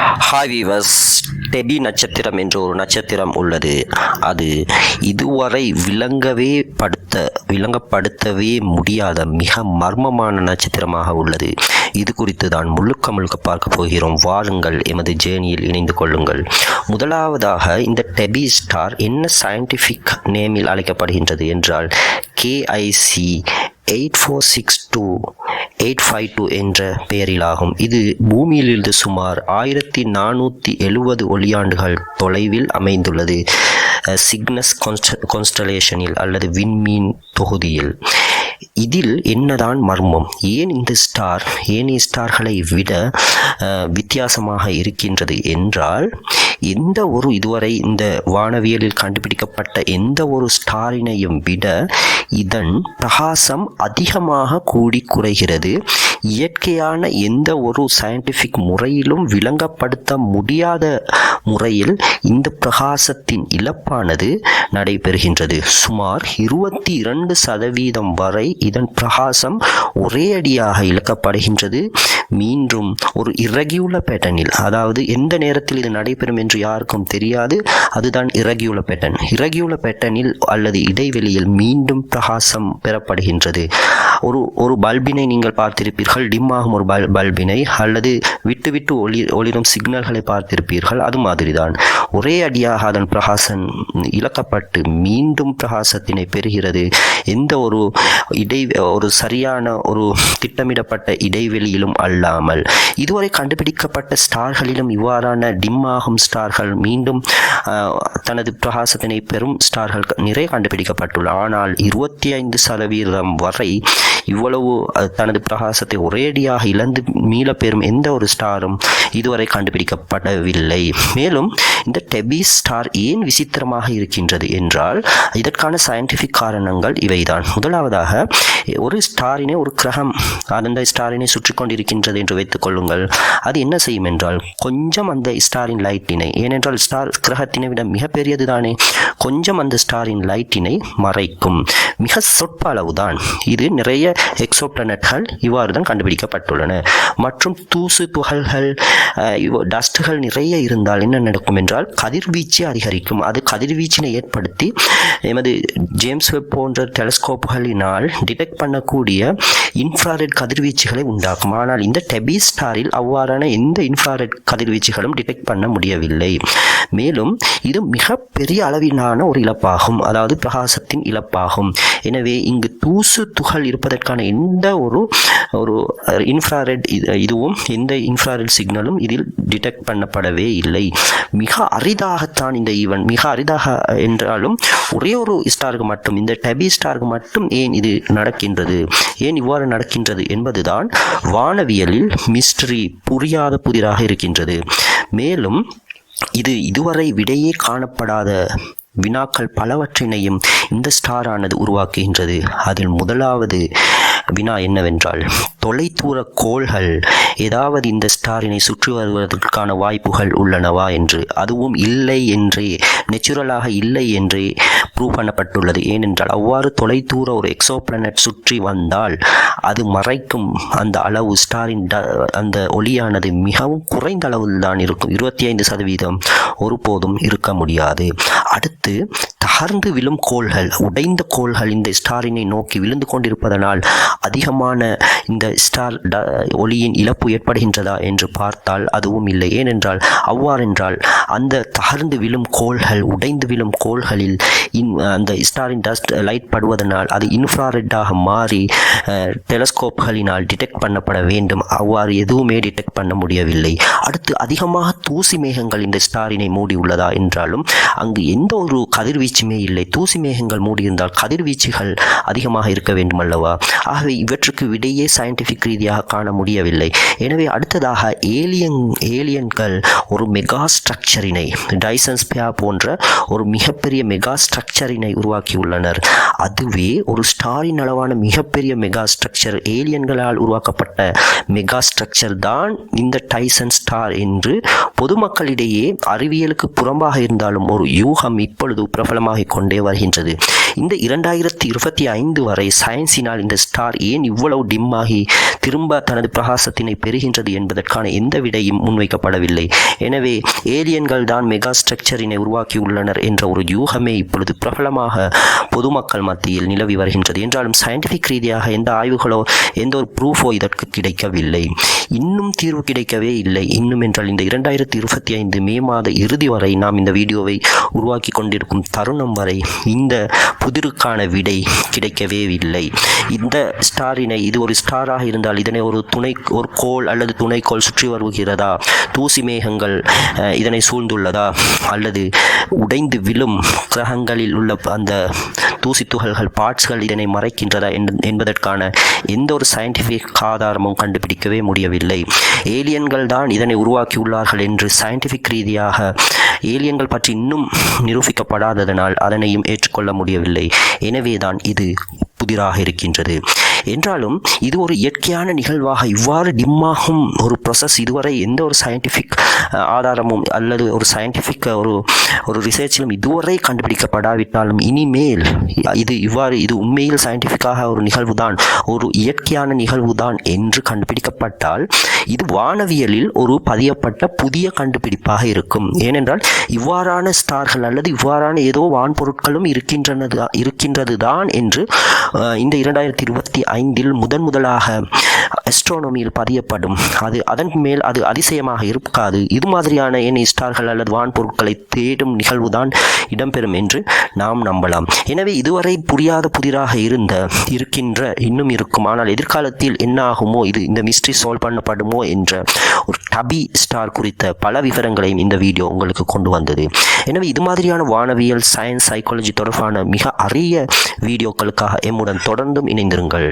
Hi viewers Debye நட்சத்திரம் என்ற ஒரு நட்சத்திரம் உள்ளது. அது இதுவரை விளங்கவே படுத்த விளங்கப்படுத்தவே முடியாத மிக மர்மமான நட்சத்திரமாக உள்ளது. இது குறித்து தான் முழுக்க முழுக்க பார்க்க போகிறோம். வாருங்கள் எமது ஜேர்னியில் இணைந்து கொள்ளுங்கள். முதலாவதாக இந்த டெபி ஸ்டார் என்ன சயின்டிஃபிக் நேமில் அழைக்கப்படுகின்றது என்றால் KIC eight four six two eight five two என்ற பெயரிலாகும். இது பூமியிலிருந்து சுமார் ஆயிரத்தி நானூற்றி எழுபது ஒளியாண்டுகள் தொலைவில் அமைந்துள்ளது. சிக்னஸ் கான்ஸ்டலேஷனில் அல்லது விண்மீன் தொகுதியில். இதில் என்னதான் மர்மம்? ஏன் இந்த ஸ்டார் ஏனைய ஸ்டார்களை விட வித்தியாசமாக இருக்கின்றது என்றால் எந்த ஒரு இதுவரை இந்த வானவியலில் கண்டுபிடிக்கப்பட்ட எந்த ஒரு ஸ்டாரினையும் விட இதன் பிரகாசம் அதிகமாக கூடி குறைகிறது. இயற்கையான எந்த ஒரு சயின்டிஃபிக் முறையிலும் விளங்கப்படுத்த முடியாத முறையில் இந்த பிரகாசத்தின் இழப்பானது நடைபெறுகின்றது. சுமார் இருபத்தி இரண்டு சதவீதம் வரை இதன் பிரகாசம் ஒரே அடியாக இழக்கப்படுகின்றது. மீண்டும் ஒரு இரகியுலர் பேட்டர்னில் அதாவது எந்த நேரத்தில் இது நடைபெறும் என்று யாருக்கும் தெரியாது அதுதான் இரகியுலர் பேட்டர்ன் இரகியுலர் பேட்டர்னில் அல்லது இடைவெளியில் மீண்டும் பிரகாசம் பெறப்படுகின்றது. ஒரு ஒரு பல்பினை நீங்கள் பார்த்திருப்பீர்கள். டிம் ஆகும் ஒரு பல் பல்பினை அல்லது விட்டு விட்டு ஒளி ஒளிரும் சிக்னல்களை பார்த்திருப்பீர்கள் அது மாதிரிதான். ஒரே அடியாக அதன் பிரகாசம் இழக்கப்பட்டு மீண்டும் பிரகாசத்தினை பெறுகிறது. எந்த ஒரு இடை ஒரு சரியான ஒரு திட்டமிடப்பட்ட இடைவெளியிலும் அல்லாமல். இதுவரை கண்டுபிடிக்கப்பட்ட ஸ்டார்களிலும் இவ்வாறான டிம் ஆகும் ஸ்டார்கள் மீண்டும் தனது பிரகாசத்தினை பெறும் ஸ்டார்கள் நிறைய கண்டுபிடிக்கப்பட்டுள்ள ஆனால் இருபத்தி ஐந்து சதவீதம் வரை இவ்வளவு தனது பிரகாசத்தை ஒரேடியாக இழந்து மீளப் பெறும் எந்த ஒரு ஸ்டாரும் இதுவரை கண்டுபிடிக்கப்படவில்லை. மேலும் இந்த டெபி ஸ்டார் ஏன் விசித்திரமாக இருக்கின்றது என்றால் இதற்கான சயின்டிஃபிக் காரணங்கள் இவைதான். முதலாவதாக ஒரு ஸ்டாரினை ஒரு கிரகம். அந்த ஸ்டாரினை சுற்றி கொண்டிருக்கின்றது என்று வைத்துக் கொள்ளுங்கள். அது என்ன செய்யும் என்றால் கொஞ்சம் அந்த ஸ்டாரின் லைட்டினை ஏனென்றால் ஸ்டார் கிரகத்தினை விட மிகப்பெரியது தானே கொஞ்சம் அந்த ஸ்டாரின் லைட்டினை மறைக்கும். மிக சொற்ப அளவுதான் இது நிறைய எக்ஸோ பிளானட்கள் இவ்வாறு தான் கண்டுபிடிக்கப்பட்டுள்ளன. மற்றும் தூசு துகள்கள் டஸ்ட்டுகள் நிறைய இருந்தால் என்ன நடக்கும் என்றால் கதிர்வீச்சு அதிகரிக்கும். அது கதிர்வீச்சினை ஏற்படுத்தி எமது ஜேம்ஸ் வெப் போன்ற டெலஸ்கோப்புகளினால் டிடெக்ட் பண்ணக்கூடிய இன்ஃப்ராரெட் கதிர்வீச்சுகளை உண்டாக்கும். ஆனால் இந்த டெபி ஸ்டாரில் அவ்வாறான எந்த இன்ஃப்ராரெட் கதிர்வீச்சுகளும் டிடெக்ட் பண்ண முடியவில்லை. மேலும் இது மிக பெரிய அளவிலான ஒரு இழப்பாகும். அதாவது பிரகாசத்தின் இழப்பாகும். எனவே இங்கு தூசு துகள் இருப்பதற்கான எந்த ஒரு ஒரு இன்ஃப்ராரெட் இதுவும் எந்த இன்ஃப்ராரெட் சிக்னலும் இதில் டிடெக்ட் பண்ணப்படவே இல்லை. மிக அரிதாகத்தான் இந்த ஈவன். மிக அரிதாக என்றாலும் ஒரே ஒரு ஸ்டாருக்கு மட்டும் இந்த டெபி ஸ்டாருக்கு மட்டும் ஏன் இது நடக்கின்றது? ஏன் இவ்வாறு நடக்கின்றது என்பதுதான் வானவியலில் மிஸ்டரி புரியாத புதிராக இருக்கின்றது. மேலும் இது இதுவரை விடையே காணப்படாத வினாக்கள் பலவற்றினையும் இந்த ஸ்டாரானது உருவாக்குகின்றது. அதில் முதலாவது வினா என்னவென்றால் தொலைதூர கோள்கள் ஏதாவது இந்த ஸ்டாரினை சுற்றி வருவதற்கான வாய்ப்புகள் உள்ளனவா என்று. அதுவும் இல்லை என்றே நெச்சுரலாக இல்லை என்றே ப்ரூவ் பண்ணப்பட்டுள்ளது. ஏனென்றால் அவ்வாறு தொலைதூர ஒரு எக்ஸோ பிளானட் சுற்றி வந்தால் அது மறைக்கும் அந்த அளவு ஸ்டாரின் ட- அந்த ஒளியானது மிகவும் குறைந்த அளவில் தான் இருக்கும். இருபத்தி ஐந்து சதவீதம் ஒருபோதும் இருக்க முடியாது. அடுத்து ты. தகர்ந்து விழும் கோள்கள் உடைந்த கோள்கள் இந்த ஸ்டாரினை நோக்கி விழுந்து கொண்டிருப்பதனால் அதிகமான இந்த ஸ்டார் ட- ஒளியின் இழப்பு ஏற்படுகின்றதா என்று பார்த்தால் அதுவும் இல்லை. ஏனென்றால் அவ்வாறென்றால் அந்த தகர்ந்து விழும் கோள்கள் உடைந்து விழும் கோள்களில் இன் அந்த ஸ்டாரின் டஸ்ட் லைட் படுவதனால் அது இன்ஃப்ராரெட்டாக மாறி டெலஸ்கோப்களினால் டிடெக்ட் பண்ணப்பட வேண்டும். அவ்வாறு எதுவுமே டிடெக்ட் பண்ண முடியவில்லை. அடுத்து அதிகமாக தூசி மேகங்கள் இந்த ஸ்டாரினை மூடி உள்ளதா என்றாலும் அங்கு எந்த ஒரு கதிர்வீச்சுமே இல்லை. தூசி மேகங்கள் மூடியிருந்தால் கதிர்வீச்சுகள் அதிகமாக இருக்க வேண்டும் அல்லவா? ஆகவே இவற்றுக்கு விடையே சயின்டிஃபிக் ரீதியாக காண முடியவில்லை. எனவே அடுத்ததாக ஏலியன் ஏலியன்கள் ஒரு மெகா ஸ்ட்ரக்சரினை டைசன்ஸ் பியா போன்ற ஒரு மிகப்பெரிய மெகா ஸ்ட்ரக்சரினை உருவாக்கியுள்ளனர். அதுவே ஒரு ஸ்டாரின் அளவான மிகப்பெரிய மெகா ஸ்ட்ரக்சர் ஏலியன்களால் உருவாக்கப்பட்ட மெகா ஸ்ட்ரக்சர் தான் இந்த டைசன் ஸ்டார் என்று பொதுமக்களிடையே அறிவியலுக்கு புறம்பாக இருந்தாலும் ஒரு யூகம் இப்பொழுது பிரபலமாக கொண்டே வருகின்றது. இந்த இரண்டாயிரத்தி இருபத்தி ஐந்து வரை சயின்ஸினால் இந்த ஸ்டார் ஏன் இவ்வளவு டிம்மாகி திரும்ப தனது பிரகாசத்தினை பெறுகின்றது என்பதற்கான எந்த விடையும் முன்வைக்கப்படவில்லை. எனவே ஏலியன்கள் தான் மெகா ஸ்ட்ரக்சரினை உருவாக்கியுள்ளனர் என்ற ஒரு யூகமே இப்பொழுது பிரபலமாக பொதுமக்கள் மத்தியில் நிலவி வருகின்றது. என்றாலும் சயின்டிஃபிக் ரீதியாக எந்த ஆய்வுகளோ எந்த ஒரு ப்ரூஃபோ இதற்கு கிடைக்கவில்லை. இன்னும் தீர்வு கிடைக்கவே இல்லை. இன்னும் என்றால் இந்த இரண்டாயிரத்தி இருபத்தி ஐந்து மே மாத இறுதி வரை நாம் இந்த வீடியோவை உருவாக்கி கொண்டிருக்கும் தருணம் வரை இந்த புதிருக்கான விடை கிடைக்கவே இல்லை. இந்த ஸ்டாரினை இது ஒரு ஸ்டாராக இருந்தால் இதனை ஒரு துணை ஒரு கோள் அல்லது துணைக்கோள் சுற்றி வருகிறதா? தூசி மேகங்கள் இதனை சூழ்ந்துள்ளதா? அல்லது உடைந்து விழும் கிரகங்களில் உள்ள அந்த தூசி துகள்கள் பார்ட்ஸ்கள் இதனை மறைக்கின்றதா என்பதற்கான எந்த ஒரு சயின்டிஃபிக் ஆதாரமும் கண்டுபிடிக்கவே முடியவில்லை. ஏலியன்கள் தான் இதனை உருவாக்கியுள்ளார்கள் என்று சயின்டிஃபிக் ரீதியாக ஏலியன்கள் பற்றி இன்னும் நிரூபிக்கப்படாததனால் அதனையும் ஏற்றுக்கொள்ள முடியவில்லை. எனவேதான் இது புதிராக இருக்கின்றது. என்றாலும் இது ஒரு இயற்கையான நிகழ்வாக இவ்வாறு டிம்மாகும் ஒரு ப்ரொசஸ் இதுவரை எந்த ஒரு சயின்டிஃபிக் ஆதாரமும் அல்லது ஒரு சயின்டிஃபிக் ஒரு ஒரு ரிசர்ச்சிலும் இதுவரை கண்டுபிடிக்கப்படாவிட்டாலும் இனிமேல் இது இவ்வாறு இது உண்மையில் சயின்டிஃபிக்காக ஒரு நிகழ்வுதான் ஒரு இயற்கையான நிகழ்வுதான் என்று கண்டுபிடிக்கப்பட்டால் இது வானவியலில் ஒரு பதியப்பட்ட புதிய கண்டுபிடிப்பாக இருக்கும். ஏனென்றால் இவ்வாறான ஸ்டார்கள் அல்லது இவ்வாறான ஏதோ வான்பொருட்களும் இருக்கின்றனதா இருக்கின்றது தான் என்று இந்த இரண்டாயிரத்தி இருபத்தி ஐந்தில் முதன் முதலாக அஸ்ட்ரானமியில் பதியப்படும். அது அதன் மேல் அது அதிசயமாக இருக்காது. இது மாதிரியான என் ஸ்டார்கள் அல்லது வான்பொருட்களை தேடும் நிகழ்வுதான் இடம்பெறும் என்று நாம் நம்பலாம். எனவே இதுவரை புரியாத புதிராக இருந்த இருக்கின்ற இன்னும் இருக்கும். ஆனால் எதிர்காலத்தில் என்ன ஆகுமோ இது இந்த மிஸ்ட்ரி சால்வ் பண்ணப்படுமோ என்ற ஒரு டபி ஸ்டார் குறித்த பல விவரங்களையும் இந்த வீடியோ உங்களுக்கு கொண்டு வந்தது. எனவே இது மாதிரியான வானவியல் சயின்ஸ் சைக்காலஜி தொடர்பான மிக அரிய வீடியோக்களுக்காக எம்முடன் தொடர்ந்தும் இணைந்திருங்கள்.